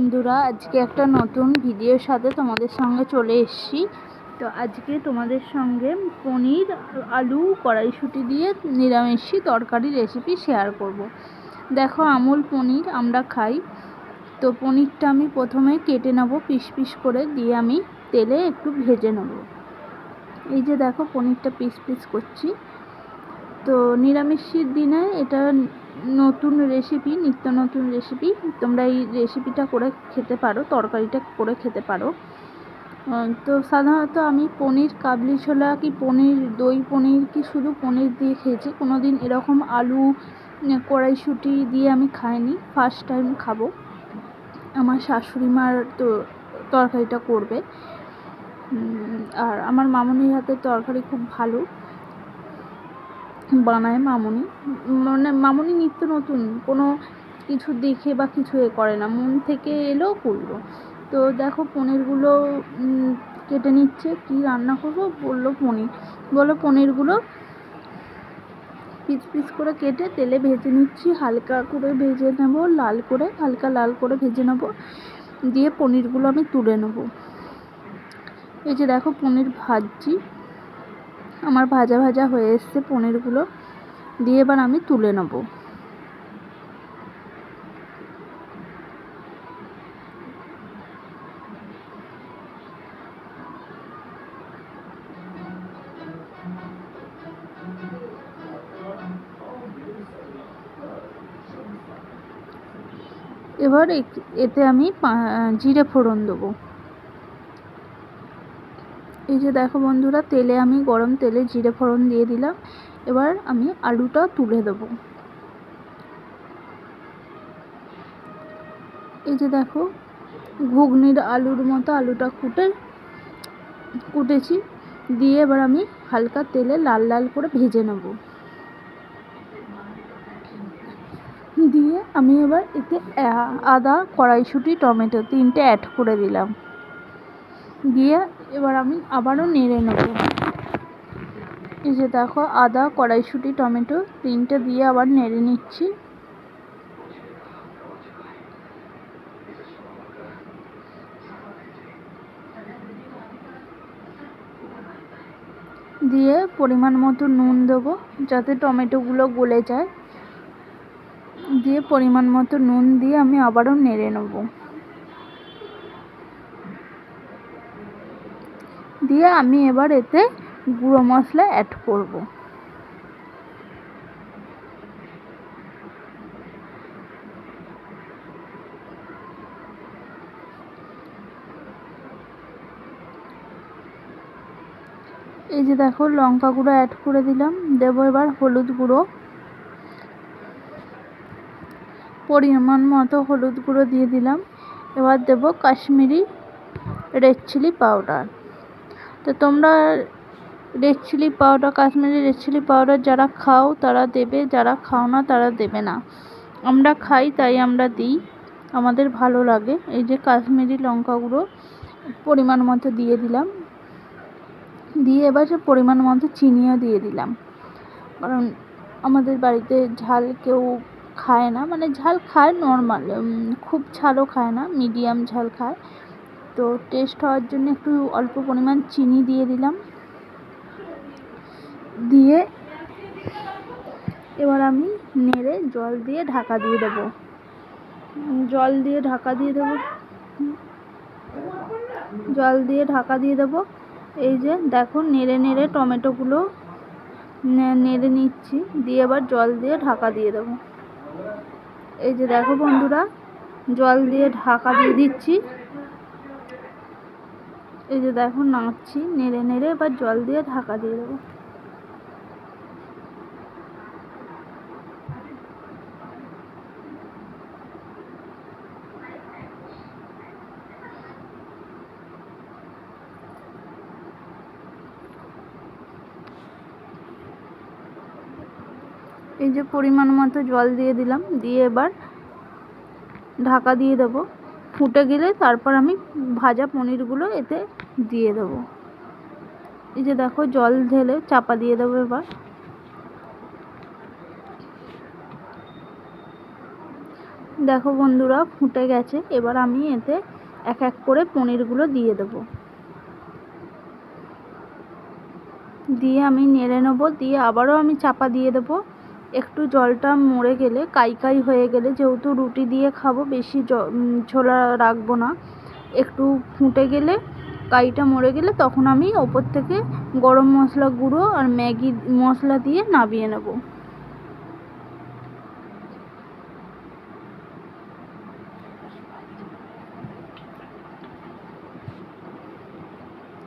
বন্ধুরা, আজকে একটা নতুন ভিডিওর সাথে তোমাদের সঙ্গে চলে এসেছি। তো আজকে তোমাদের সঙ্গে পনির আলু কড়াইশুঁটি দিয়ে নিরামিষি তরকারি রেসিপি শেয়ার করব। দেখো, আমুল পনির আমরা খাই। তো পনিরটা আমি প্রথমে কেটে নেব পিস পিস করে, দিয়ে আমি তেলে একটু ভেজে নেব। এই যে দেখো, পনিরটা পিস পিস করছি। তো নিরামিষের দিনে এটা নতুন রেসিপি নিত্য নতুন রেসিপি তোমরা এই রেসিপিটা করে খেতে পারো, তরকারিটা করে খেতে পারো। তো সাধারণত আমি পনির, কাবলি ছোলা কি পনির, দই পনির কি শুধু পনির দিয়ে খেয়েছি। কোনো দিন এরকম আলু, কড়াইশুঁটি দিয়ে আমি খাইনি। ফার্স্ট টাইম খাব। আমার শাশুড়ি মার তো তরকারিটা করবে। আর আমার মামনির হাতের তরকারি খুব ভালো। বানায় মামনি। মানে মামনি নিত্য নতুন, কোনো কিছু দেখে বা কিছু এ করে না, মন থেকে এলো করল। তো দেখো পনিরগুলো কেটে নিচ্ছে, কি রান্না করব? বলল পনির। বলো পনিরগুলো পিস পিস করে কেটে তেলে ভেজে নিচ্ছি, হালকা করে ভেজে নেব, লাল করে, হালকা লাল করে ভেজে নেব, দিয়ে পনিরগুলো আমি তুলে নেব। এই যে দেখো পনির ভাজছি। আমার ভাজা ভাজা হয়ে এসছে পনিরগুলো, দিয়ে এবার আমি তুলে নেব। এবার এতে আমি জিরে ফোড়ন দেবো। এই যে দেখো বন্ধুরা, তেলে আমি গরম তেলে জিরে ফোড়ন দিয়ে দিলাম। এবার আমি আলুটা তুলে দেবো। এই যে দেখো, ঘুগনির আলুর মতো আলুটা কুটে, কুটেছি। দিয়ে এবার আমি হালকা তেলে লাল লাল করে ভেজে নেব। দিয়ে আমি এবার এতে আদা, কড়াইশুঁটি, টমেটো তিনটে অ্যাড করে দিলাম। দিয়ে এবার আমি আবারও নেড়ে নেব। এই যে দেখো, আদা, কড়াইশুঁটি, টমেটো তিনটে দিয়ে আবার নেড়ে নিচ্ছি। দিয়ে পরিমাণ মতো নুন দেবো যাতে টমেটোগুলো গলে যায়। দিয়ে পরিমাণ মতো নুন দিয়ে আমি আবারও নেড়ে নেব। দিয়ে আমি এবার এতে গুঁড়ো মশলা অ্যাড করব। এই যে দেখো লঙ্কা গুঁড়ো অ্যাড করে দিলাম, দেবো এবার হলুদ গুঁড়ো। পরিমাণ মতো হলুদ গুঁড়ো দিয়ে দিলাম। এবার দেবো কাশ্মীরি রেড চিলি পাউডার তো তোমরা red chilli powder Kashmiri red chilli powder যারা খাও, তারা দেবে, যারা খাও না, তারা দেবে না। আমরা খাই, তাই আমরা দিই। আমাদের ভালো লাগে। এই যে কাশ্মীরি লঙ্কা গুঁড়ো, পরিমাণ মতো দিয়ে দিলাম। দিয়ে এবার সে পরিমাণ মতো চিনিও দিয়ে দিলাম। কারণ আমাদের বাড়িতে ঝাল কেউ খায় না। মানে ঝাল খায় নর্মাল খুব ঝালও খায় না মিডিয়াম ঝাল খায়। তো টেস্ট হওয়ার জন্য একটু অল্প পরিমাণ চিনি দিয়ে দিলাম। দিয়ে এবার আমি নেড়ে জল দিয়ে ঢাকা দিয়ে দেব। জল দিয়ে ঢাকা দিয়ে দেব। জল দিয়ে ঢাকা দিয়ে দেব। এই যে দেখো নেড়ে নেড়ে টমেটোগুলো নেড়ে নিচ্ছি। দিয়ে এবার জল দিয়ে ঢাকা দিয়ে দেবো। এই যে দেখো বন্ধুরা, জল দিয়ে ঢাকা দিয়ে দিচ্ছি। এই যে দেখো নাচছি নেড়ে নেড়ে এবার জল দিয়ে ঢাকা দিয়ে দেবো। এই যে পরিমাণ মতো জল দিয়ে দিলাম, দিয়ে এবার ঢাকা দিয়ে দেবো। ফুটে গেলে তারপর আমি ভাজা পনিরগুলো এতে দিয়ে দেবো। এই যে দেখো জল ঢেলে চাপা দিয়ে দেবো এবার। দেখো বন্ধুরা ফুটে গেছে, এবার আমি এতে এক এক করে পনিরগুলো দিয়ে দেবো। দিয়ে আমি নেড়ে নেব, দিয়ে আবারও আমি চাপা দিয়ে দেবো। একটু জলটা মরে গেলে, কাই কাই হয়ে গেলে যেহেতু রুটি দিয়ে খাব, বেশি ছোলা রাখব না। একটু ফুটে গেলে, কাইটা মরে গেলে তখন আমি ওপর থেকে গরম মশলা গুঁড়ো আর ম্যাগি মশলা দিয়ে নাবিয়ে নেব।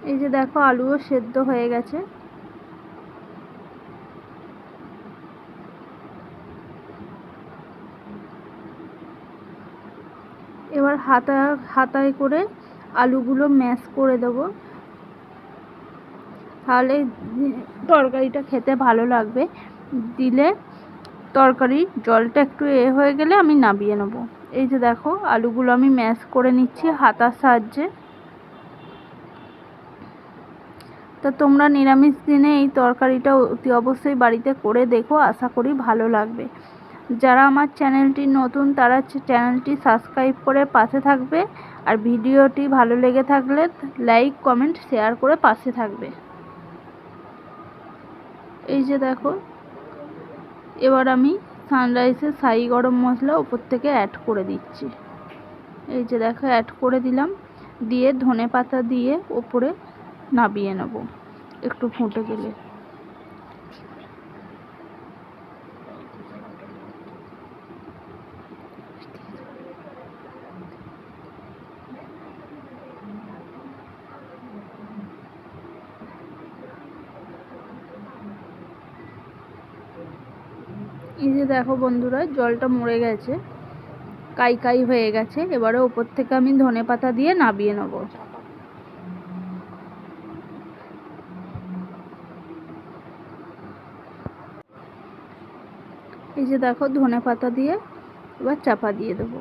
এই যে দেখো, আলুও সেদ্ধ হয়ে গেছে। এবার হাতা, হাতায় করে আলুগুলো ম্যাশ করে দেবো। তাহলে তরকারিটা খেতে ভালো লাগবে। দিলে তরকারি জলটা একটু এ হয়ে গেলে আমি নামিয়ে নেব। এই যে দেখো, আলুগুলো আমি ম্যাশ করে নিচ্ছি হাতার সাহায্যে। তা তোমরা নিরামিষ দিনে এই তরকারিটা অতি অবশ্যই বাড়িতে করে দেখো, আশা করি ভালো লাগবে। যারা আমার চ্যানেলটি নতুন, তারা চ্যানেলটি সাবস্ক্রাইব করে পাশে থাকবে। আর ভিডিওটি ভালো লেগে থাকলে লাইক, কমেন্ট, শেয়ার করে পাশে থাকবে। এই যে দেখো, এবার আমি সানরাইসের সাই গরম মশলা ওপর থেকে অ্যাড করে দিচ্ছি। এই যে দেখো অ্যাড করে দিলাম। দিয়ে ধনে পাতা দিয়ে ওপরে নাবিয়ে নেব। একটু ফুটে গেলে। এই যে দেখো বন্ধুরা, জলটা মরে গেছে, কাই কাই হয়ে গেছে। এবারে ওপর থেকে আমি ধনে পাতা দিয়ে নাবিয়ে নেব। এই যে দেখো ধনে পাতা দিয়ে এবার চাপা দিয়ে দেবো।